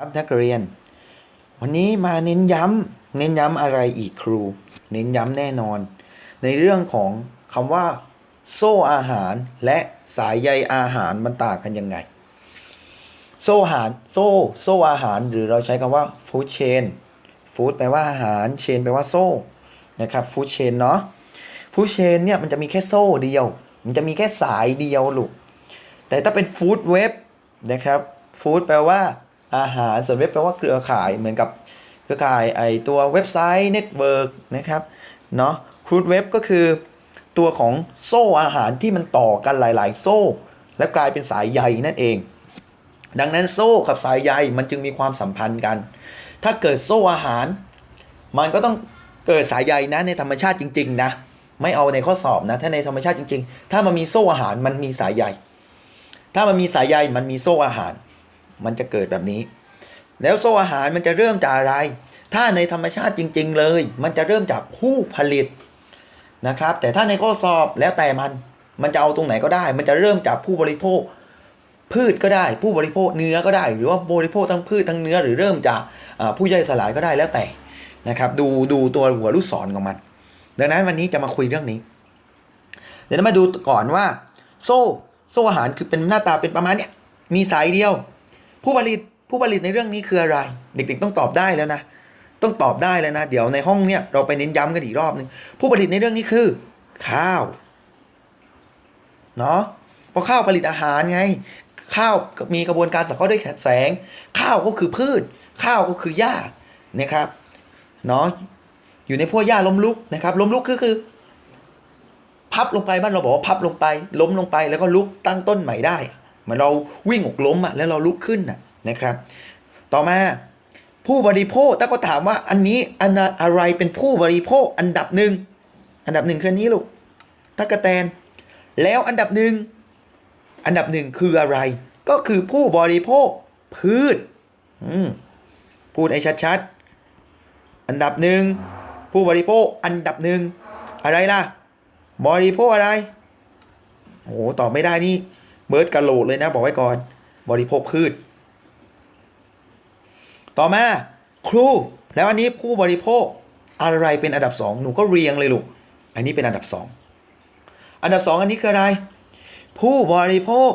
ครับนักเรียน วันนี้มาเน้นย้ำเน้นย้ำอะไรอีกครู เน้นย้ำแน่นอน ในเรื่องของคำว่า โซ่อาหารและสายใยอาหารมันต่างกันยังไง โซ่อาหารโซ่โซ่อาหารหรือเราใช้คำว่า food chain food แปลว่าอาหาร chain แปลว่าโซ่นะครับ food chain เนาะ food chain เนี่ยมันจะมีแค่โซ่เดียว มันจะมีแค่สายเดียวลูกแต่ถ้าเป็น food web นะครับ food แปลว่า อาหาร ส่วนเว็บแปลว่าเครือข่ายเหมือนกับเครือข่ายไอตัวเว็บไซต์เน็ตเวิร์กนะครับเนาะ food web ก็คือตัวของโซ่อาหารที่มันต่อกันหลาย ๆ โซ่ และกลายเป็นสายใยนั่นเอง ดังนั้นโซ่กับสายใยมันจึงมีความสัมพันธ์กัน ถ้าเกิดโซ่อาหาร มันก็ต้องเกิดสายใยนะในธรรมชาติจริง ๆ นะไม่เอาในข้อสอบนะ ถ้าในธรรมชาติจริง ๆ ถ้ามันมีโซ่อาหารมันมีสายใย ถ้ามันมีสายใยมันมีโซ่อาหาร มันจะเกิดแบบนี้ แล้วโซ่อาหารมันจะเริ่มจากอะไร ถ้าในธรรมชาติจริง ๆ เลย มันจะเริ่มจากผู้ผลิตนะครับ แต่ถ้าในข้อสอบแล้วแต่มันมันจะเอาตรงไหนก็ได้ มันจะเริ่มจากผู้บริโภค พืชก็ได้ ผู้บริโภคเนื้อก็ได้ หรือว่าบริโภคทั้งพืชทั้งเนื้อหรือเริ่มจากผู้ย่อยสลายก็ได้แล้วแต่นะครับ ดูดูตัวหัวลูกศรของมัน ดังนั้นวันนี้จะมาคุยเรื่องนี้ เดี๋ยวมาดูก่อนว่า โซ่ โซ่อาหารคือเป็นหน้าตาเป็นประมาณเนี้ยมีสายเดียว ผู้ผลิตผู้ผลิตในเรื่องนี้คืออะไร เด็กๆต้องตอบได้แล้วนะ ต้องตอบได้แล้วนะ เดี๋ยวในห้องเนี้ยเราไปเน้นย้ำกันอีกรอบนึงผู้ผลิตในเรื่องนี้คือ ข้าวเนาะเพราะข้าวผลิตอาหารไง ข้าวมีกระบวนการสังเคราะห์ด้วยแสง ข้าวก็คือพืช ข้าวก็คือหญ้านะครับเนาะอยู่ในพวกหญ้าล้มลุกนะครับ ล้มลุกคือคือ พับลงไปบ้านเราบอกว่าพับลงไป ล้มลงไปแล้วก็ลุกตั้งต้นใหม่ได้ เหมือนเราวิ่งหกล้มอะแล้วเราลุกขึ้นอะนะครับ ต่อมาผู้บริโภคถ้าก็ถามว่าอันนี้อันอะไรเป็นผู้บริโภคอันดับหนึ่งอันดับหนึ่งคือนี้ลูกตะกะแตน แล้วอันดับหนึ่งอันดับหนึ่งคืออะไร ก็คือผู้บริโภคพืชพูดให้ชัดๆอันดับหนึ่งผู้บริโภคอันดับหนึ่งอะไรล่ะ บริโภคอะไรโอ้โหตอบไม่ได้นี่ เบิร์ดกะโหลกเลยนะบอกไว้ก่อน บริโภคพืช ต่อมาครูแล้วอันนี้ผู้บริโภคอะไรเป็นอันดับสองหนูก็เรียงเลยลูกอันนี้เป็นอันดับสองอันดับสองอันนี้คืออะไร ผู้บริโภค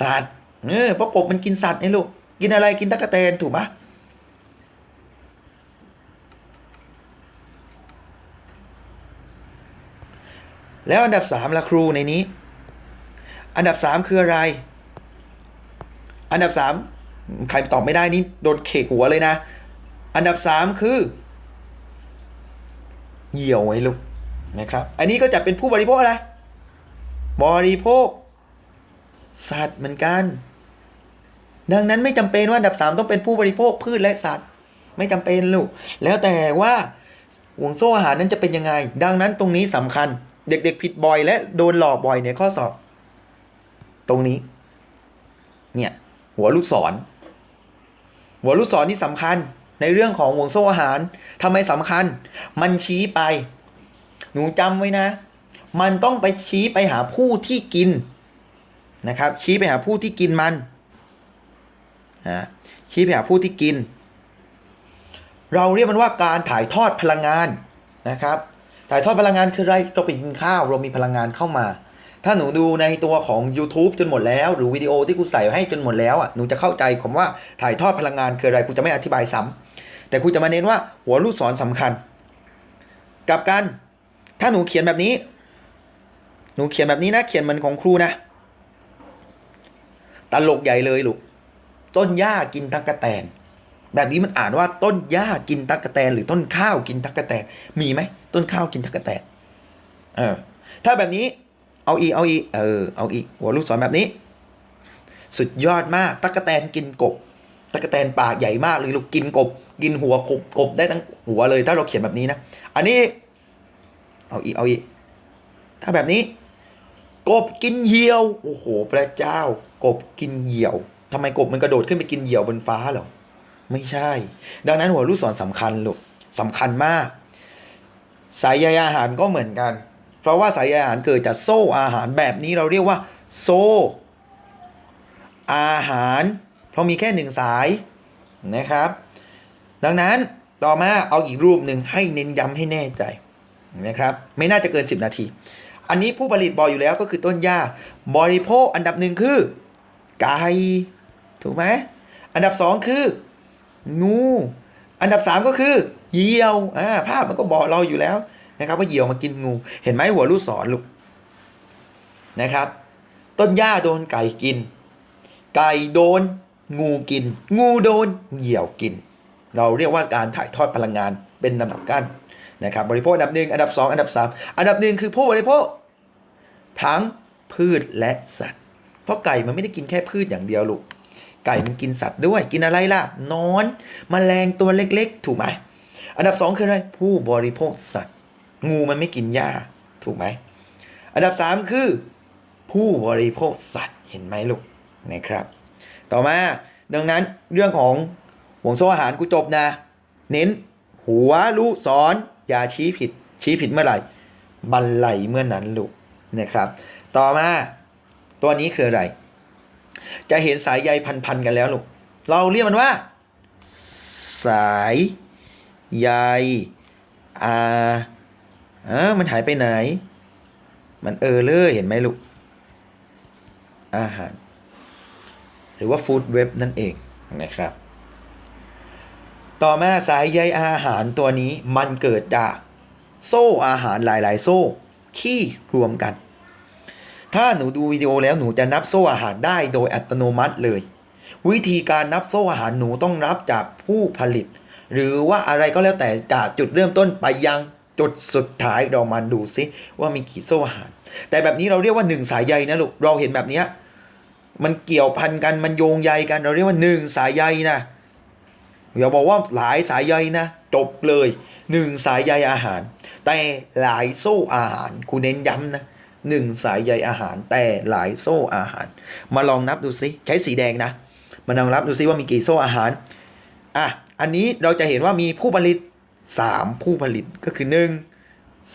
สัตว์เออเพราะกบมันกินสัตว์ไงลูกกินอะไรกินตะกะแตนถูกปะแล้วอันดับสามละครูในนี้ อันดับสามคืออะไร อันดับสามใครตอบไม่ได้นี่โดนเขกหัวเลยนะ อันดับสามคือ เหยี่ยวไอ้ลูกนะครับ อันนี้ก็จะเป็นผู้บริโภคอะไร บริโภค สัตว์เหมือนกัน ดังนั้นไม่จำเป็นว่าอันดับสามต้องเป็นผู้บริโภคพืชและสัตว์ ไม่จำเป็นลูก แล้วแต่ว่าห่วงโซ่อาหารนั้นจะเป็นยังไง ดังนั้นตรงนี้สำคัญ เด็กๆผิดบ่อยและโดนหลอกบ่อยในข้อสอบ ตรงนี้ เนี่ย หัวลูกศร หัวลูกศรนี่สำคัญในเรื่องของห่วงโซ่อาหารทำไมสำคัญ มันชี้ไป หนูจำไว้นะ มันต้องไปชี้ไปหาผู้ที่กินนะครับ ชี้ไปหาผู้ที่กินมันนะชี้ไปหาผู้ที่กิน เราเรียกมันว่าการถ่ายทอดพลังงานนะครับ ถ่ายทอดพลังงานคืออะไรเราไปกินข้าวเรามีพลังงานเข้ามา ถ้าหนูดูในตัวของ YouTube จนหมดแล้ว หรือวิดีโอที่ครูใส่ให้จนหมดแล้วอะหนูจะเข้าใจคำว่าถ่ายทอดพลังงานคืออะไรครูจะไม่อธิบายซ้ำแต่ครูจะมาเน้นว่าหัวลูกศรสำคัญกับกันถ้าหนูเขียนแบบนี้ หนูเขียนแบบนี้นะ เขียนมือนของครูนะตลกใหญ่เลยลูกต้นหญ้ากินตั๊กแตน แบบนี้มันอ่านว่าต้นหญ้ากินตั๊กแตน หรือต้นข้าวกินตั๊กแตนมีไหมต้นข้าวกินตั๊กแตนเออถ้าแบบนี้ เอาอีเอาอีเออเอาอีหัวลูกศรแบบนี้ สุดยอดมากตั๊กแตนกินกบตั๊กแตนปากใหญ่มากเลยลูกกินกบ กินหัวกบกบได้ทั้งหัวเลย ถ้าเราเขียนแบบนี้นะ อันนี้ เอาอีเอาอีถ้าแบบนี้ กบกินเหยี่ยวโอ้โหพระเจ้า กบกินเหยี่ยวทำไมกบมันกระโดดขึ้นไปกินเหยี่ยวบนฟ้าหรอไม่ใช่ ดังนั้นหัวลูกศรสำคัญลูกสำคัญมาก สายใยอาหารก็เหมือนกัน เพราะว่าสายอาหารเกิดจากโซ่อาหารแบบนี้เราเรียกว่า โซ่ อาหาร เพราะมีแค่หนึ่งสายนะครับ ดังนั้นต่อมาเอาอีกรูปหนึ่งให้เน้นย้ำให้แน่ใจนะครับ ไม่น่าจะเกิน 10 นาที อันนี้ผู้ผลิตบอกอยู่แล้วก็คือต้นหญ้า บริโภคอันดับหนึ่งคือ ไก่ถูกไหมอันดับสองคือ งู อันดับสามก็คือเหยี่ยวอ่าภาพมันก็บอกเราอยู่แล้ว นะครับว่าเหยี่ยวมากินงู เห็นไหมหัวลูกศรลูกนะครับ ต้นหญ้าโดนไก่กิน ไก่โดนงูกิน งูโดนเหยี่ยวกิน เราเรียกว่าการถ่ายทอดพลังงานเป็นลำดับกันนะครับบริโภคอันดับหนึ่งอันดับสองอันดับสามอันดับหนึ่งคือผู้บริโภคทั้งพืชและสัตว์ เพราะไก่มันไม่ได้กินแค่พืชอย่างเดียวลูกไก่มันกินสัตว์ด้วยกินอะไรล่ะนอนมแมลงตัวเล็กๆ ถูกไหมอันดับสองคืออะไรผู้บริโภคสัตว์ งูมันไม่กินหญ้าถูกไหม อันดับสามคือ ผู้บริโภคสัตว์เห็นไหมลูกนะครับ ต่อมาดังนั้นเรื่องของห่วงโซ่อาหารกูจบนะ เน้น หัวลูกศรอย่าชี้ผิด ชี้ผิดเมื่อไหร่บันไลเมื่อนั้นลูกนะครับ ต่อมาตัวนี้คืออะไร จะเห็นสายใยพันๆกันแล้วลูกเราเรียกมันว่า สายใยอา ออมันหายไปไหน มันเออเลยเห็นไหมลูก อาหาร หรือว่าฟู้ดเว็บนั่นเองนะครับ ต่อมาสายใยอาหารตัวนี้มันเกิดจากโซ่อาหารหลาย ๆ โซ่ที่รวมกัน ถ้าหนูดูวิดีโอแล้วหนูจะนับโซ่อาหารได้โดยอัตโนมัติเลย วิธีการนับโซ่อาหารหนูต้องนับจากผู้ผลิต หรือว่าอะไรก็แล้วแต่จากจุดเริ่มต้นไปยัง จุดสุดท้ายเรามาดูซิว่ามีกี่โซ่อาหาร แต่แบบนี้เราเรียกว่าหนึ่งสายใยนะลูกเราเห็นแบบนี้มันเกี่ยวพันกันมันโยงใยกันเราเรียกว่าหนึ่งสายใยนะอย่าบอกว่าหลายสายใยนะจบเลยหนึ่งสายใยอาหาร แต่หลายโซ่อาหารกูเน้นย้ำนะหนึ่งสายใยอาหาร แต่หลายโซ่อาหาร มาลองนับดูซิใช้สีแดงนะมาลองนับดูซิว่ามีกี่โซ่อาหารอะอันนี้เราจะเห็นว่ามีผู้ผลิต 3 ผู้ผลิตก็คือ 1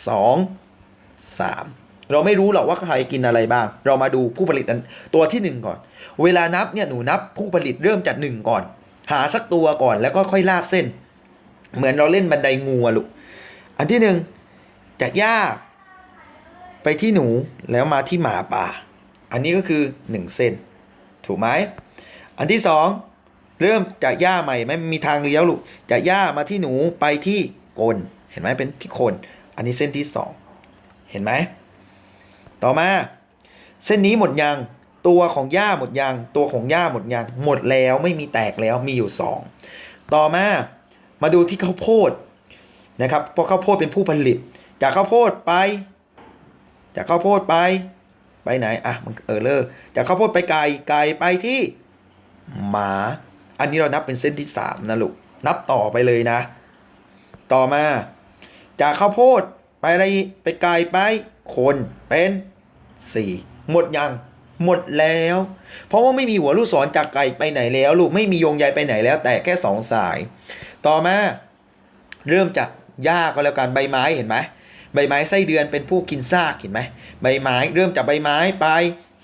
2 3 เราไม่รู้หรอกว่าใครกินอะไรบ้าง เรามาดูผู้ผลิตตัวที่ 1 ก่อน เวลานับเนี่ยหนูนับผู้ผลิตเริ่มจาก 1 ก่อน หาสักตัวก่อนแล้วก็ค่อยลากเส้น เหมือนเราเล่นบันไดงูอะลูกอันที่หนึ่งจากหญ้าไปที่หนูแล้วมาที่หมาป่า อันนี้ก็คือ 1 เส้น ถูกไหมอันที่สอง เริ่มจากหญ้าใหม่ไม่มีทางเลี้ยวลูกจากหญ้ามาที่หนูไปที่โกนเห็นไหมเป็นที่โคนอันนี้เส้นที่สองเห็นไหมต่อมา เส้นนี้หมดยังตัวของหญ้าหมดยัง ตัวของหญ้าหมดยัง หมดแล้วไม่มีแตกแล้วมีอยู่สองต่อมามาดูที่ข้าวโพดนะครับเพราะข้าวโพดเป็นผู้ผลิต จากข้าวโพดไป จากข้าวโพดไป ไปไหนอะมันเออเลอร์จากข้าวโพดไปไก่ไก่ไปที่หมา อันนี้เรานับเป็นเส้นที่สามนะลูก นับต่อไปเลยนะ ต่อมา จากข้าวโพดไปอะไรไปไก่ไปคนเป็นสี่หมดยัง หมดแล้ว เพราะว่าไม่มีหัวลูกศรจากไก่ไปไหนแล้ว ลูกไม่มีโยงใยไปไหนแล้ว แต่แค่สองสาย ต่อมา เริ่มจากหญ้าก็แล้วกันใบไม้เห็นไหมใบไม้ไส้เดือนเป็นผู้กินซากเห็นไหมใบไม้เริ่มจากใบไม้ไป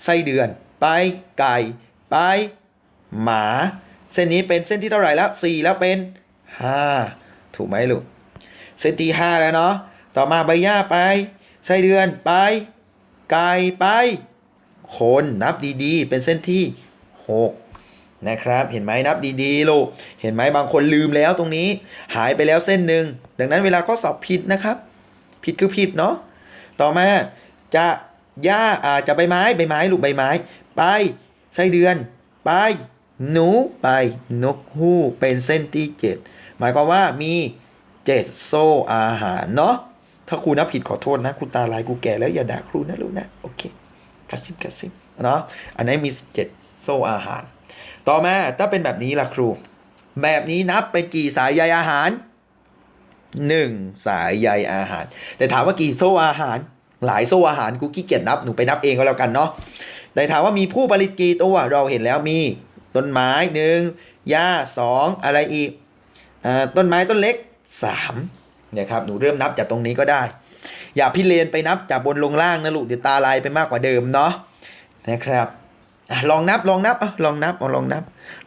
ไส้เดือน ไปไก่ ไป หมา เส้นนี้เป็นเส้นที่เท่าไหร่แล้วสี่แล้วเป็นห้าถูกไหมลูก เส้นที่ห้าแล้วเนาะ ต่อมาใบหญ้าไป ไส้เดือนไป ไก่ไป คนนับดีๆ เป็นเส้นที่หกนะครับ เห็นไหมนับดีๆ ลูก เห็นไหมบางคนลืมแล้วตรงนี้ หายไปแล้วเส้นหนึ่ง ดังนั้นเวลาข้อสอบผิดนะครับ ผิดคือผิดเนาะ ต่อมาจะหญ้าอาจจะใบไม้ ใบไม้ ลูกใบไม้ ไป ไส้เดือน ไป หนูไปนกฮูกเป็นเส้นที่เจ็ดหมายความว่ามีเจ็ดโซ่อาหารเนาะถ้าครูนับผิดขอโทษนะครูตาลายกูแก่แล้วอย่าด่าครูนะลูกนะ โอเคกระซิบกระซิบเนาะอันนี้มีเจ็ดโซ่อาหาร ต่อมาถ้าเป็นแบบนี้ล่ะครู แบบนี้นับเป็นกี่สายใยอาหารหนึ่งสายใยอาหาร แต่ถามว่ากี่โซ่อาหาร หลายโซ่อาหารกูขี้เกียจนับหนูไปนับเองก็แล้วกันเนาะแต่ถามว่ามีผู้ผลิตกี่ตัวเราเห็นแล้วมี ต้นไม้หนึ่งหญ้าสองอะไรอีกอต้นไม้ต้นเล็กสามเนี่ยครับหนูเริ่มนับจากตรงนี้ก็ได้ อย่าพี่เลนไปนับจากบนลงล่างนะลูกเดี๋ยวตาลายไปมากกว่าเดิมเนาะนะครับอลองนับลองนับอลองนับเอาลองนับ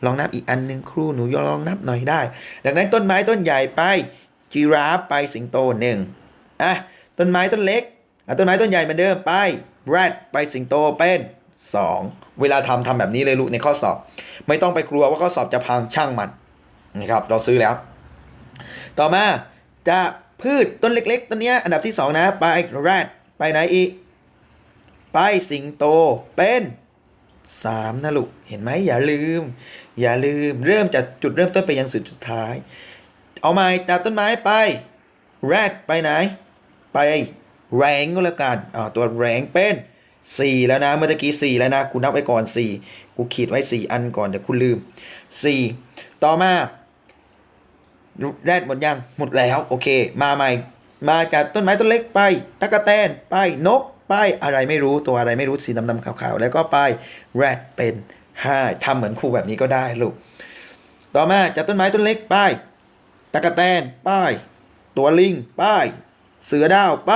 ลองนับอีกอันหนึ่งครูหนูลองนับหน่อยได้ ดังนั้นต้นไม้ต้นใหญ่ไปจีราฟไปสิงโตหนึ่งอะต้นไม้ต้นเล็กอะต้นไม้ต้นใหญ่เหมือนเดิมไปแรดไปสิงโตเป็น สองเวลาทำทำแบบนี้เลยลูกในข้อสอบ ไม่ต้องไปกลัวว่าข้อสอบจะพังช่างมันนะครับเราซื้อแล้ว ต่อมาจะพืชต้นเล็ก ๆต้นนี้อันดับที่สองนะ ไปแรดไปไหนอีก ไปสิงโตเป็นสามนะลูก เห็นไหมอย่าลืม อย่าลืมเริ่มจากจุดเริ่มต้นไปยังสุดสุดท้าย เอาใหม่จากต้นไม้ไปแรดไปไหน ไปแรงก็แล้วกันอ่าตัวแรงเป็น สี่แล้วนะเมื่อตะกี้สี่แล้วนะกูนับไว้ก่อนสี่กูขีดไว้สี่อันก่อนเดี๋ยวคุณลืมสี่ต่อมาแรดหมดยังหมดแล้วโอเค มาใหม่ มาจากต้นไม้ต้นเล็กไปตะกะแตนไปนกไปอะไรไม่รู้ตัวอะไรไม่รู้สีดำๆขาวๆ แล้วก็ไปแรดเป็นห้าทำเหมือนครูแบบนี้ก็ได้ลูกต่อมาจากต้นไม้ต้นเล็กไปตะกะแตนไปตัวลิงไปเสือดาวไป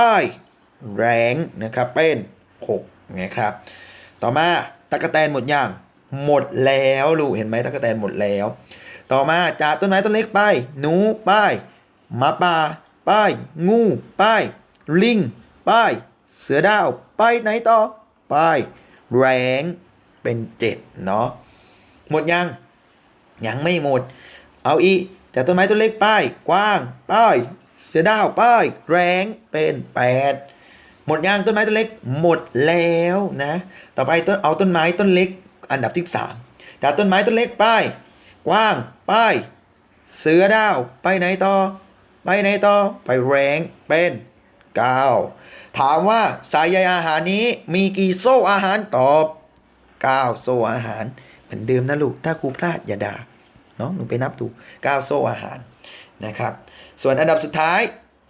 แรงนะครับเป็นหก นะครับ ต่อมาตะกะแตนหมดยังหมดแล้วลูกเห็นไหมตะกะแตนหมดแล้ว ต่อมาจากต้นไม้ต้นเล็กไป หนูไปหมาป่าไปงูไปลิงไปเสือดาวไปไหนต่อไปแรงเป็นเจ็ดเนาะหมดยัง ยังไม่หมด เอาอีกจากต้นไม้ต้นเล็กไปกว้างไปเสือดาวไปแรงเป็นแปด หมดยังต้นไม้ต้นเล็ก หมดแล้วนะ ต่อไปต้นเอาต้นไม้ต้นเล็ก อันดับที่สามจากต้นไม้ต้นเล็กป้ายกว้างป้ายเสือดาว ไปไหนต่อ ไปไหนต่อ ไปแรงเป็นเก้าถามว่าสายใยอาหารนี้มีกี่โซ่อาหารตอบเก้าโซ่อาหาร เหมือนเดิมนะลูก ถ้าครูพลาดอย่าด่าเนาะหนูไปนับดูเก้าโซ่อาหารนะครับ ส่วนอันดับสุดท้าย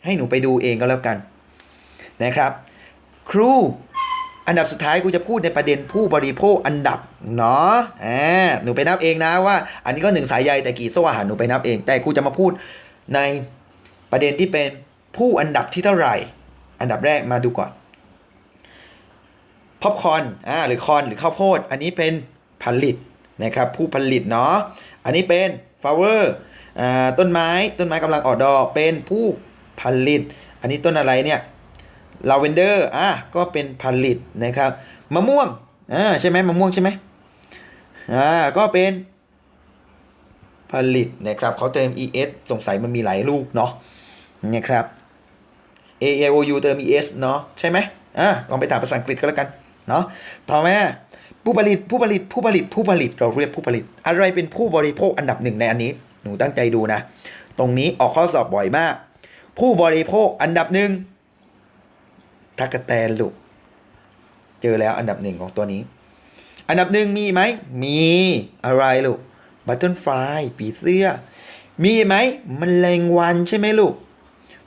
ให้หนูไปดูเองก็แล้วกันนะครับ ครู อันดับสุดท้ายกูจะพูดในประเด็นผู้บริโภคอันดับเนาะอ่าหนูไปนับเองนะว่า อันนี้ก็หนึ่งสายใยแต่กี่โซ่อาหารหนูไปนับเอง แต่กูจะมาพูดในประเด็นที่เป็นผู้อันดับที่เท่าไหร่ อันดับแรกมาดูก่อนพ็อปคอนอ่าหรือคอนหรือข้าวโพด อันนี้เป็นผลิตนะครับผู้ผลิตเนาะอันนี้เป็นฟลาเวอร์อ่าต้นไม้ต้นไม้กำลังออกดอกเป็นผู้ผลิต อันนี้ต้นอะไรเนี่ย ลาเวนเดอร์อะก็เป็นผลิตนะครับมะม่วงอ่าใช่ไหมมะม่วงใช่ไหมอ่าก็เป็นผลิตนะครับเขาเติม es สงสัยมันมีหลายลูกเนาะนะครับ a e o u เติม es เนาะใช่ไหมอ่าลองไปถามภาษาอังกฤษก็แล้วกันเนาะต่อมาผู้ผลิตผู้ผลิตผู้ผลิตผู้ผลิตเราเรียกผู้ผลิต อะไรเป็นผู้บริโภคอันดับหนึ่งในอันนี้ หนูตั้งใจดูนะ ตรงนี้ออกข้อสอบบ่อยมาก ผู้บริโภคอันดับหนึ่ง ทักกะแตนลูกเจอแล้วอันดับหนึ่งของตัวนี้ อันดับหนึ่งมีไหม มีอะไรลูกบัตเทิลฟลายปีเสื้อ มีไหมมแมลงวันใช่ไหมลูก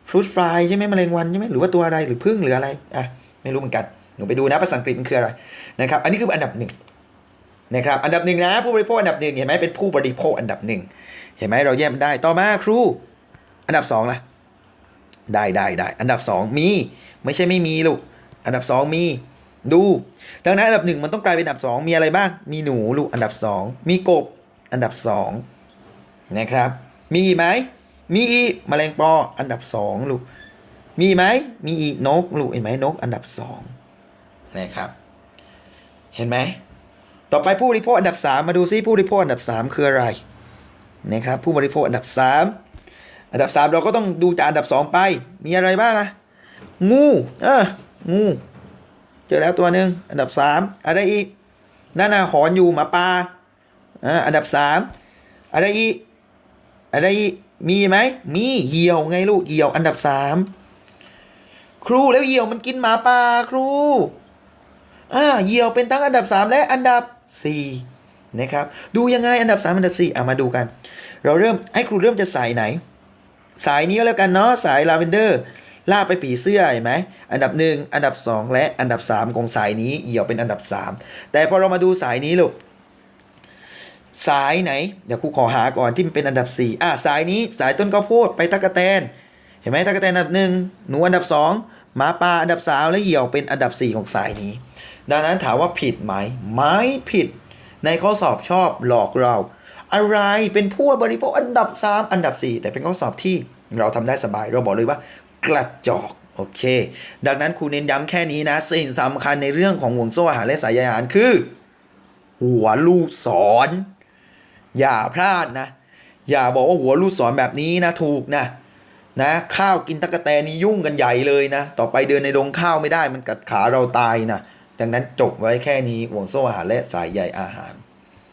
ฟรุตฟลายใช่ไหมมแมลงวันใช่ไหมหรือว่าตัวอะไรหรือพึ่งหรืออะไรอะไม่รู้เหมือนกันหนูไปดูนะภาษาอังกฤษมันคืออะไรนะครับอันนี้คืออันดับหนึ่งนะครับอันดับหนึ่งนะผู้บริโภคอันดับหนึ่งเห็นไหมเป็นผู้บริโภคอันดับหนึ่งเห็นไหมเราแยกมันได้ต่อมาครู อันดับสองล่ะ ได้ได้ได้อันดับสองมี ไม่ใช่ไม่มีลูก อันดับสองมี ดู ดังนั้นอันดับหนึ่งมันต้องกลายเป็นอันดับสองมีอะไรบ้าง มีหนูลูกอันดับสองมีกบ อันดับสองนะครับ มีอีกไหม มีอีกแมลงปออันดับสองลูก มีไหม มีอีกนกลูกเห็นไหมนก อันดับสองนะครับ เห็นไหม ต่อไปผู้บริโภคอันดับสามมาดูซิผู้บริโภคอันดับสามคืออะไรนะครับผู้บริโภคอันดับสาม อันดับสามเราก็ต้องดูจากอันดับสองไป มีอะไรบ้างอะงูเอองูเจอแล้วตัวหนึ่งอันดับสามอะไรอีกนั่นน่ะหอนอยู่หมาป่าอ่าอันดับสามอะไรอีกอะไรอีกมีไหมมีเหี่ยวไงลูกเหี่ยว อันดับสามครูแล้วเหี่ยวมันกินหมาป่าครูอ่าเหี่ยวเป็นทั้งอันดับสามและอันดับสี่นะครับ ดูยังไงอันดับสามอันดับสี่เอะมาดูกัน เราเริ่มให้ครูเริ่มจะใสายไหน สายนี้ก็แล้วกันเนาะสายลาเวนเดอร์ลากไปผีเสื้อเห็นไหมอันดับหนึ่งอันดับสองและอันดับสามของสายนี้เหยี่ยวเป็นอันดับสามแต่พอเรามาดูสายนี้ลูกสายไหน เดี๋ยวครูขอหาก่อนที่มันเป็นอันดับสี่อะสายนี้สายต้นข้าวโพดไปตะกะแตน เห็นไหมตะกะแตนอันดับหนึ่งหนูอันดับสองหมาป่าอันดับสามและเหยี่ยวเป็นอันดับสี่ของสายนี้ ดังนั้นถามว่าผิดไหมไม่ผิดในข้อสอบชอบหลอกเรา อะไรเป็นผู้บริโภคอันดับ 3 อันดับ 4 แต่เป็นข้อสอบที่เราทำได้สบาย เราบอกเลยว่ากระจอกโอเค ดังนั้นครูเน้นย้ำแค่นี้นะ สิ่งสำคัญในเรื่องของห่วงโซ่อาหารและสายใยอาหารคือ หัวลูกศรอย่าพลาดนะ อย่าบอกว่าหัวลูกศรแบบนี้นะถูกนะนะข้าวกินตะกะแตนนี่ยุ่งกันใหญ่เลยนะ ต่อไปเดินในดงข้าวไม่ได้มันกัดขาเราตายนะดังนั้นจบไว้แค่นี้ห่วงโซ่อาหารและสายใยอาหาร